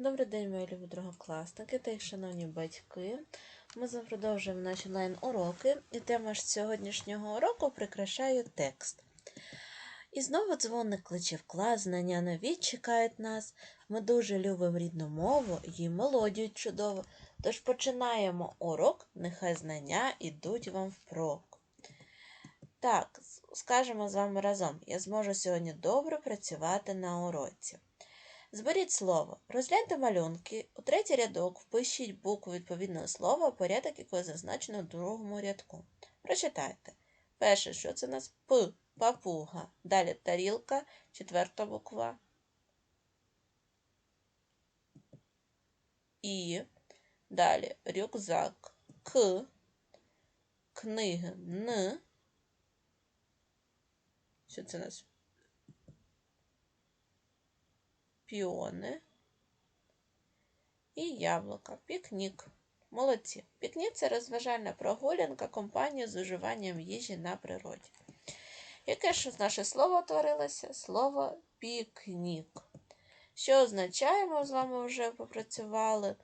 Добрий день, мої любі другокласники та їх шановні батьки. Ми продовжуємо наші онлайн-уроки, і тема ж сьогоднішнього уроку прикрашаю текст. І знову дзвоник кличе в клас, знання нові чекають нас. Ми дуже любимо рідну мову, її мелодію чудово. Тож починаємо урок, нехай знання ідуть вам впрок. Так, скажемо з вами разом: я зможу сьогодні добре працювати на уроці. Зберіть слово. Розгляньте малюнки. У третій рядок впишіть букву відповідного слова, порядок якого зазначено у другому рядку. Прочитайте. Перше, що це у нас П. Папуга. Далі тарілка, четверта буква. І. Далі рюкзак. К. Книги Н. Що це у нас? Піони і яблука. Пікнік. Молодці. Пікнік це розважальна прогулянка компанії з уживанням їжі на природі. Яке ж наше слово утворилося? Слово пікнік. Що означає, ми з вами вже попрацювали.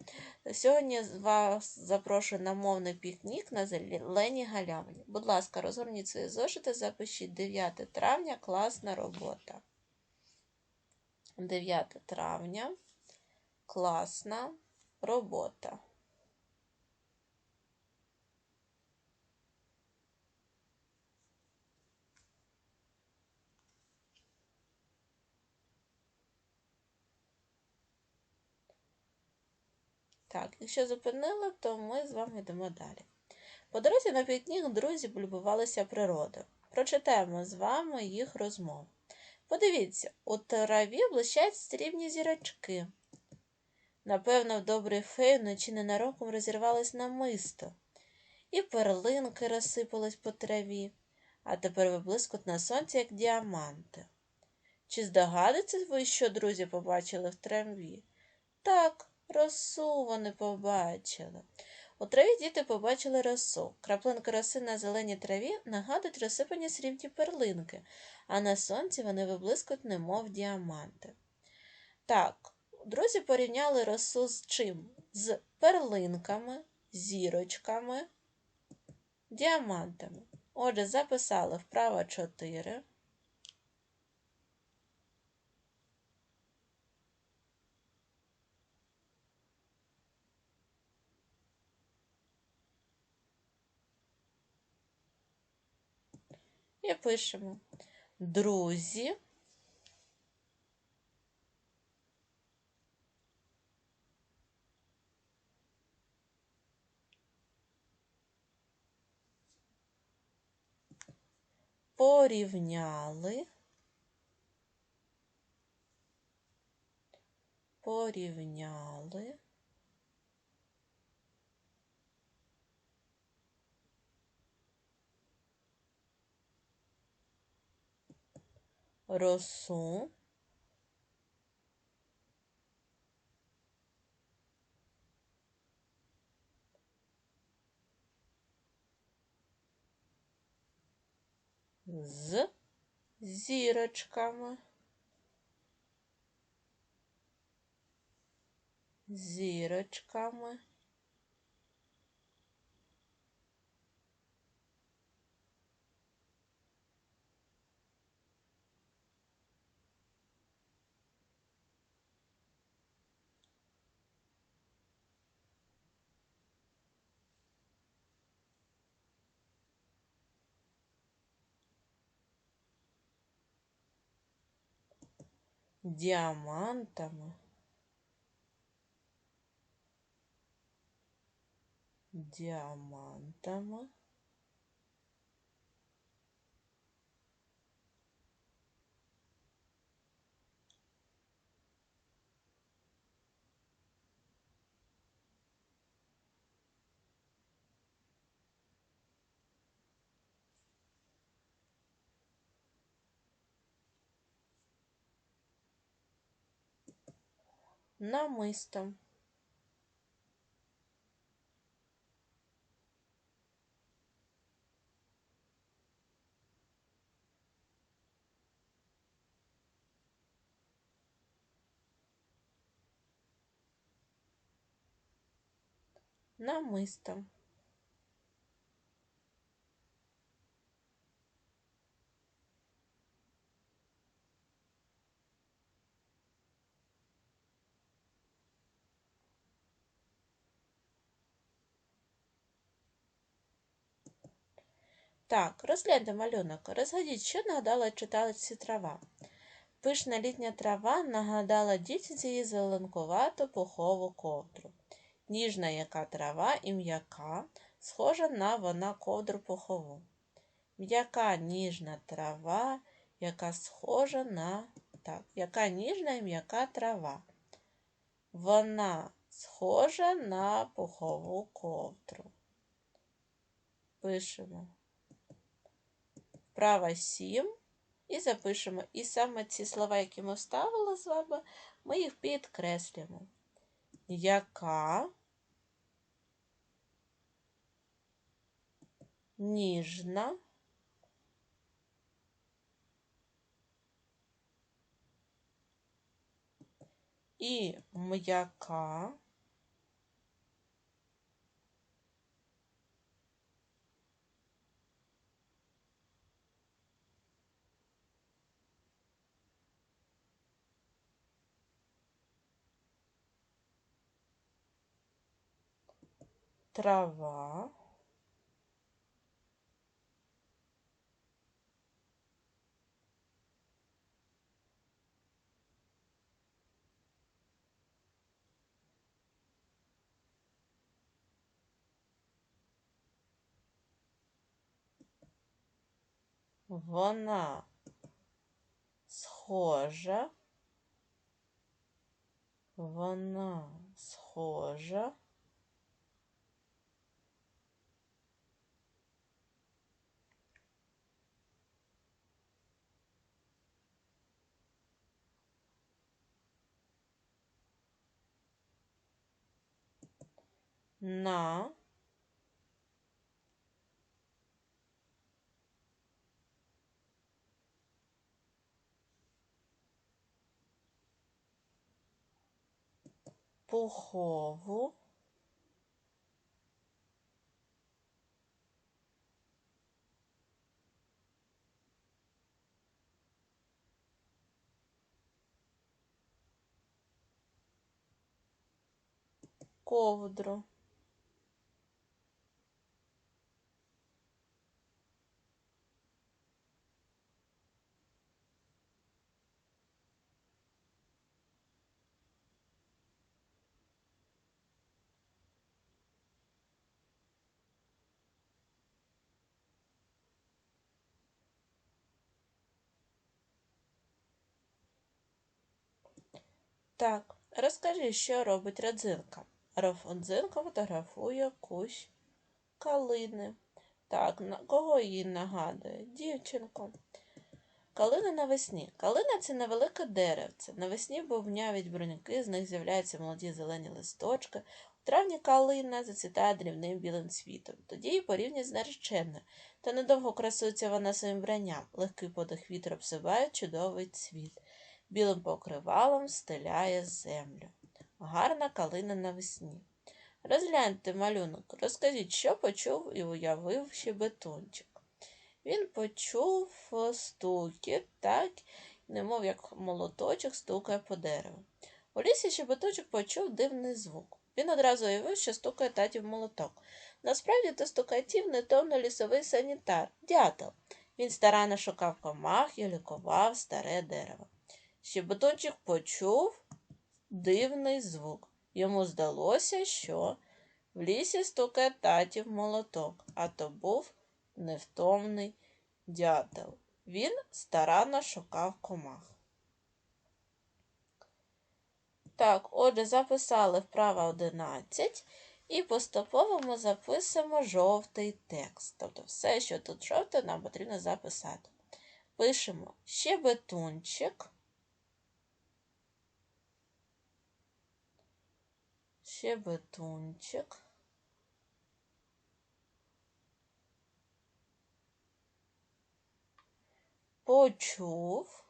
Сьогодні вас запрошую на мовний пікнік на зеленій галявині. Будь ласка, розгорніть свої зошити, запишіть 9 травня класна робота. 9 травня. Класна робота. Так, якщо зупинили, то ми з вами йдемо далі. По дорозі на пікнік друзі полюбувалися природою. Прочитаємо з вами їх розмову. Подивіться, у траві блищать стрібні зірочки. Напевно, в добрий фей вночі ненароком розірвалось намисто, і перлинки розсипались по траві, а тепер виблискуть на сонці, як діаманти. Чи здогадуєтесь ви, що друзі побачили в траві? Так, росу вони побачили. У траві діти побачили росу. Краплинки роси на зеленій траві нагадують розсипані срібні перлинки, а на сонці вони виблискують, немов діаманти. Так, друзі порівняли росу з чим? З перлинками, зірочками, діамантами. Отже, записали вправо 4. І пишемо друзі. Порівняли, порівняли росу. З зірочками. Зірочками. Діамантами, діамантами. намысто намысто Так, розгляньте малюнок. Розгадіть, що нагадала читалиці трава. Пишна літня трава нагадала дівчинці її зеленкувату пухову ковдру. Ніжна яка трава і м'яка, схожа на вона ковдру пухову. М'яка ніжна трава, яка схожа на так, яка ніжна і м'яка трава. Вона схожа на пухову ковдру. Пишемо. Вправа 7. І запишемо. І саме ці слова, які ми вставили з вами, ми їх підкреслюємо. Яка ніжна і м'яка трава. Вона схожа, вона схожа на пухову ковдру. Так, розкажи, що робить родзинка. Родзинка фотографує кущ калини. Так, на кого її нагадує? Дівчинку. Калина навесні. Калина це невелике деревце. Навесні бовнявить броньки, з них з'являються молоді зелені листочки. У травні калина зацвітає дрібним білим цвітом. Тоді її порівнюють з нареченою. Та недовго красується вона своїм вбранням. Легкий подих вітру обсиває чудовий цвіт білим покривалом стеляє землю. Гарна калина навесні. Розгляньте малюнок, розкажіть, що почув і уявив щебетунчик. Він почув стукіт, так, немов як молоточок стукає по дереву. У лісі щебеточок почув дивний звук. Він одразу уявив, що стукає татів молоток. Насправді то стукатів нетомно лісовий санітар, дятел. Він старанно шукав комах і лікував старе дерево. Щебетончик почув дивний звук. Йому здалося, що в лісі стукає татів молоток, а то був невтомний дятел. Він старанно шукав комах. Так, отже, записали вправа 11 і поступово ми записуємо жовтий текст. Тобто все, що тут жовте, нам потрібно записати. Пишемо щебетунчик. Щебетунчик. Почув.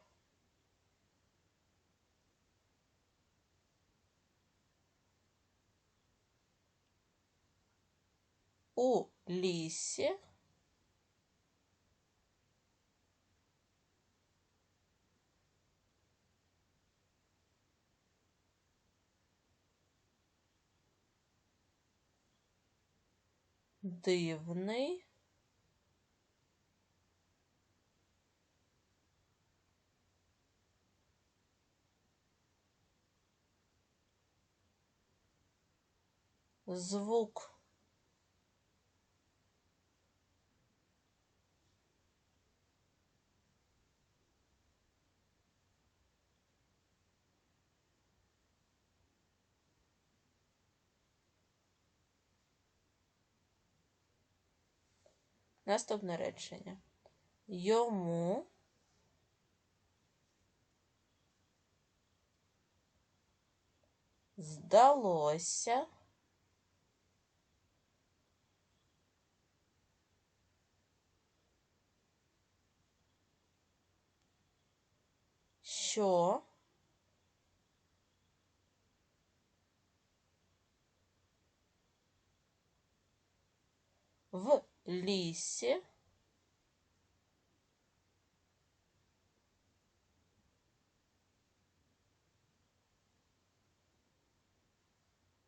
у лісі. Дивний. Звук. Наступне речення. Йому здалося. Що в лісі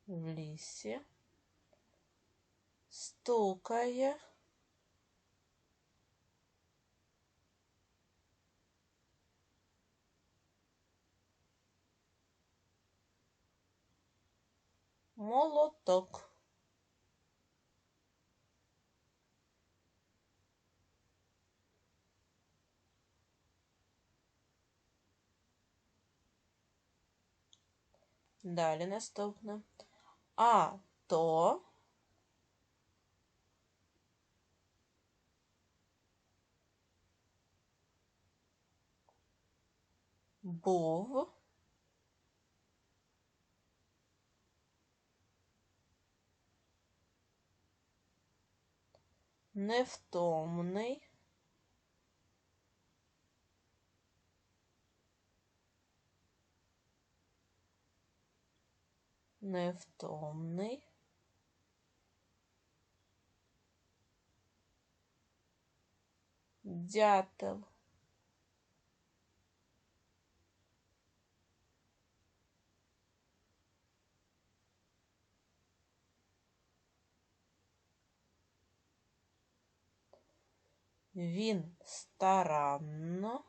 в лісі стукає молоток. Далі наступне. А то був невтомний невтомний. Дятел. Він старанно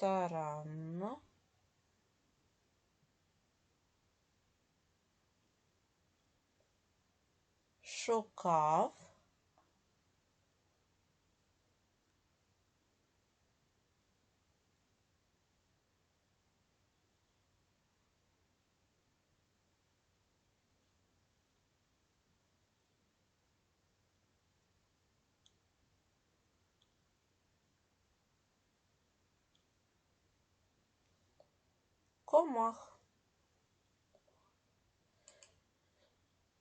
старанно. Шукав комах.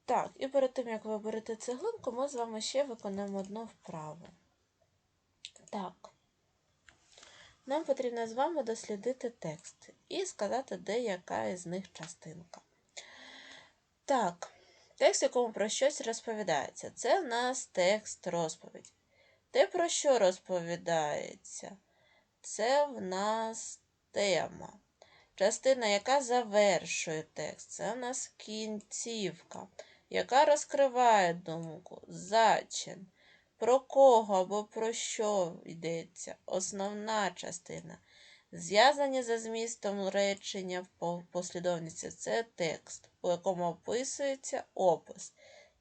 Так, і перед тим, як ви берете цеглинку, ми з вами ще виконаємо одну вправу. Так, нам потрібно з вами дослідити текст і сказати, де яка із них частинка. Так, текст, якому про щось розповідається. Це в нас текст розповіді. Те, про що розповідається? Це в нас тема. Частина, яка завершує текст, це у нас кінцівка, яка розкриває думку, зачин, про кого або про що йдеться, основна частина. Зв'язані за змістом речення в послідовниці це текст, у якому описується опис.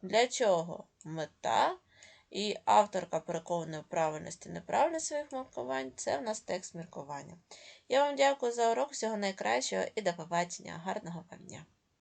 Для чого мета і авторка переконаної правильності неправильності своїх міркувань це в нас текст міркування. Я вам дякую за урок, всього найкращого і до побачення. Гарного вам дня!